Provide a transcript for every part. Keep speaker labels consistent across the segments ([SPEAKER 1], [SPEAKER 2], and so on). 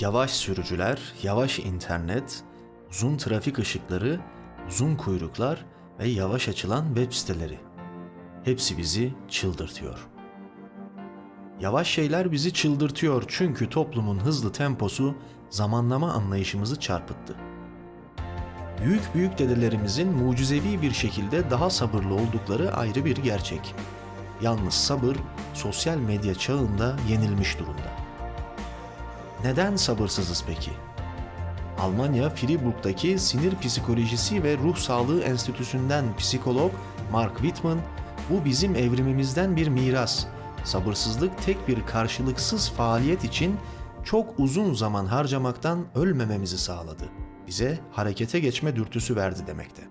[SPEAKER 1] Yavaş sürücüler, yavaş internet, uzun trafik ışıkları, uzun kuyruklar ve yavaş açılan web siteleri. Hepsi bizi çıldırtıyor. Yavaş şeyler bizi çıldırtıyor çünkü toplumun hızlı temposu zamanlama anlayışımızı çarpıttı. Büyük büyük dedelerimizin mucizevi bir şekilde daha sabırlı oldukları ayrı bir gerçek. Yalnız sabır sosyal medya çağında yenilmiş durumda. Neden sabırsızız peki? Almanya Fribourg'daki Sinir Psikolojisi ve Ruh Sağlığı Enstitüsü'nden psikolog Mark Whitman, bu bizim evrimimizden bir miras. Sabırsızlık tek bir karşılıksız faaliyet için çok uzun zaman harcamaktan ölmememizi sağladı. Bize harekete geçme dürtüsü verdi demekte.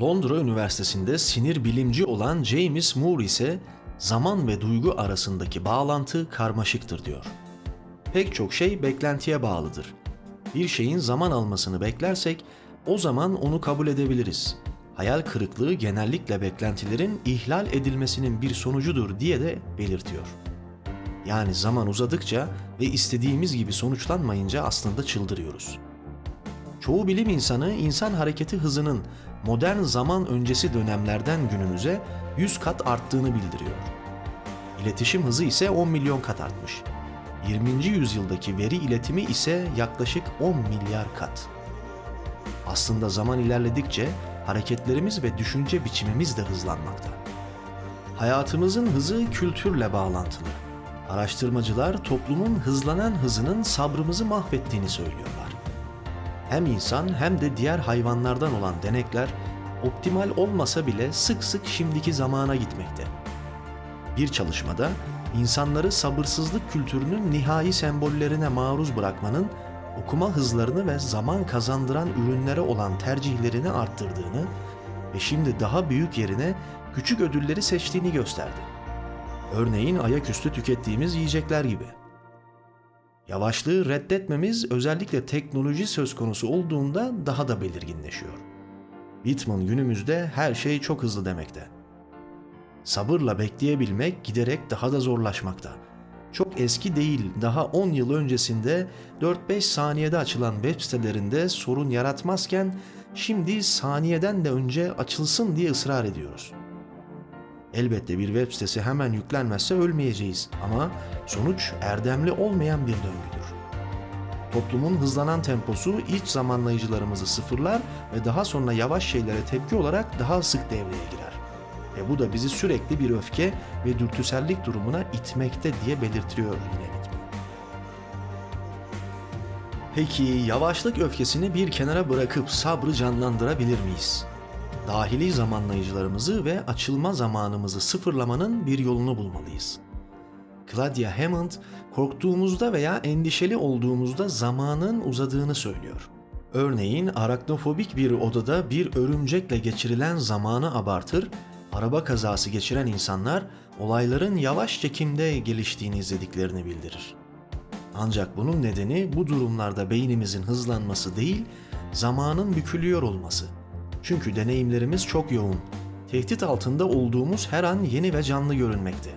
[SPEAKER 1] Londra Üniversitesi'nde sinir bilimci olan James Moore ise zaman ve duygu arasındaki bağlantı karmaşıktır diyor. Pek çok şey beklentiye bağlıdır. Bir şeyin zaman almasını beklersek o zaman onu kabul edebiliriz. Hayal kırıklığı genellikle beklentilerin ihlal edilmesinin bir sonucudur diye de belirtiyor. Yani zaman uzadıkça ve istediğimiz gibi sonuçlanmayınca aslında çıldırıyoruz. Çoğu bilim insanı insan hareketi hızının modern zaman öncesi dönemlerden günümüze 100 kat arttığını bildiriyor. İletişim hızı ise 10 milyon kat artmış. 20. yüzyıldaki veri iletimi ise yaklaşık 10 milyar kat. Aslında zaman ilerledikçe hareketlerimiz ve düşünce biçimimiz de hızlanmakta. Hayatımızın hızı kültürle bağlantılı. Araştırmacılar toplumun hızlanan hızının sabrımızı mahvettiğini söylüyorlar. Hem insan hem de diğer hayvanlardan olan denekler optimal olmasa bile sık sık şimdiki zamana gitmekte. Bir çalışmada insanları sabırsızlık kültürünün nihai sembollerine maruz bırakmanın okuma hızlarını ve zaman kazandıran ürünlere olan tercihlerini arttırdığını ve şimdi daha büyük yerine küçük ödülleri seçtiğini gösterdi. Örneğin ayaküstü tükettiğimiz yiyecekler gibi. Yavaşlığı reddetmemiz özellikle teknoloji söz konusu olduğunda daha da belirginleşiyor. Whitman günümüzde her şey çok hızlı demekte. Sabırla bekleyebilmek giderek daha da zorlaşmakta. Çok eski değil, daha 10 yıl öncesinde 4-5 saniyede açılan web sitelerinde sorun yaratmazken şimdi saniyeden de önce açılsın diye ısrar ediyoruz. Elbette bir web sitesi hemen yüklenmezse ölmeyeceğiz ama sonuç erdemli olmayan bir döngüdür. Toplumun hızlanan temposu iç zamanlayıcılarımızı sıfırlar ve daha sonra yavaş şeylere tepki olarak daha sık devreye girer. Ve bu da bizi sürekli bir öfke ve dürtüsellik durumuna itmekte diye belirtiyor yine. Peki yavaşlık öfkesini bir kenara bırakıp sabrı canlandırabilir miyiz? Dahili zamanlayıcılarımızı ve açılma zamanımızı sıfırlamanın bir yolunu bulmalıyız. Claudia Hammond, korktuğumuzda veya endişeli olduğumuzda zamanın uzadığını söylüyor. Örneğin araknofobik bir odada bir örümcekle geçirilen zamanı abartır, araba kazası geçiren insanlar olayların yavaş çekimde geliştiğini izlediklerini bildirir. Ancak bunun nedeni bu durumlarda beynimizin hızlanması değil, zamanın bükülüyor olması. Çünkü deneyimlerimiz çok yoğun. Tehdit altında olduğumuz her an yeni ve canlı görünmekte.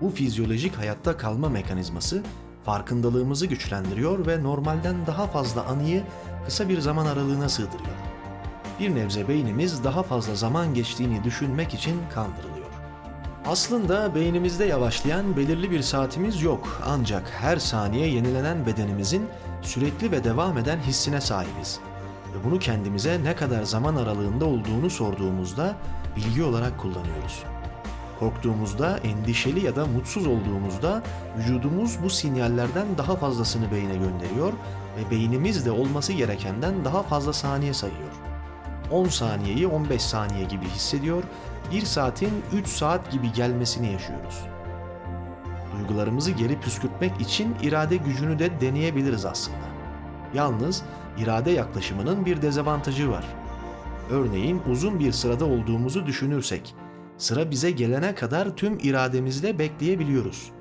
[SPEAKER 1] Bu fizyolojik hayatta kalma mekanizması farkındalığımızı güçlendiriyor ve normalden daha fazla anıyı kısa bir zaman aralığına sığdırıyor. Bir nebze beynimiz daha fazla zaman geçtiğini düşünmek için kandırılıyor. Aslında beynimizde yavaşlayan belirli bir saatimiz yok ancak her saniye yenilenen bedenimizin sürekli ve devam eden hissine sahibiz. Ve bunu kendimize ne kadar zaman aralığında olduğunu sorduğumuzda bilgi olarak kullanıyoruz. Korktuğumuzda, endişeli ya da mutsuz olduğumuzda vücudumuz bu sinyallerden daha fazlasını beyne gönderiyor ve beynimiz de olması gerekenden daha fazla saniye sayıyor. 10 saniyeyi 15 saniye gibi hissediyor, 1 saatin 3 saat gibi gelmesini yaşıyoruz. Duygularımızı geri püskürtmek için irade gücünü de deneyebiliriz aslında. Yalnız irade yaklaşımının bir dezavantajı var. Örneğin uzun bir sırada olduğumuzu düşünürsek, sıra bize gelene kadar tüm irademizle bekleyebiliyoruz.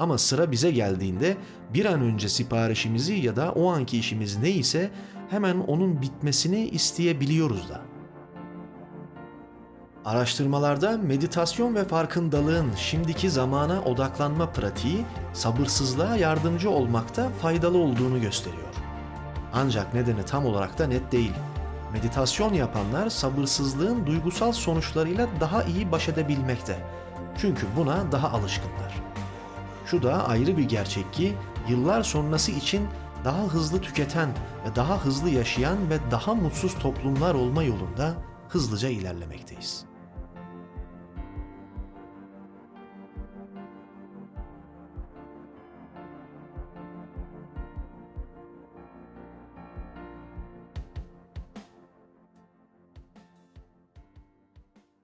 [SPEAKER 1] Ama sıra bize geldiğinde bir an önce siparişimizi ya da o anki işimiz neyse hemen onun bitmesini isteyebiliyoruz da. Araştırmalarda meditasyon ve farkındalığın şimdiki zamana odaklanma pratiği sabırsızlığa yardımcı olmakta faydalı olduğunu gösteriyor. Ancak nedeni tam olarak da net değil. Meditasyon yapanlar sabırsızlığın duygusal sonuçlarıyla daha iyi baş edebilmekte. Çünkü buna daha alışkınlar. Şu da ayrı bir gerçek ki yıllar sonrası için daha hızlı tüketen ve daha hızlı yaşayan ve daha mutsuz toplumlar olma yolunda hızlıca ilerlemekteyiz.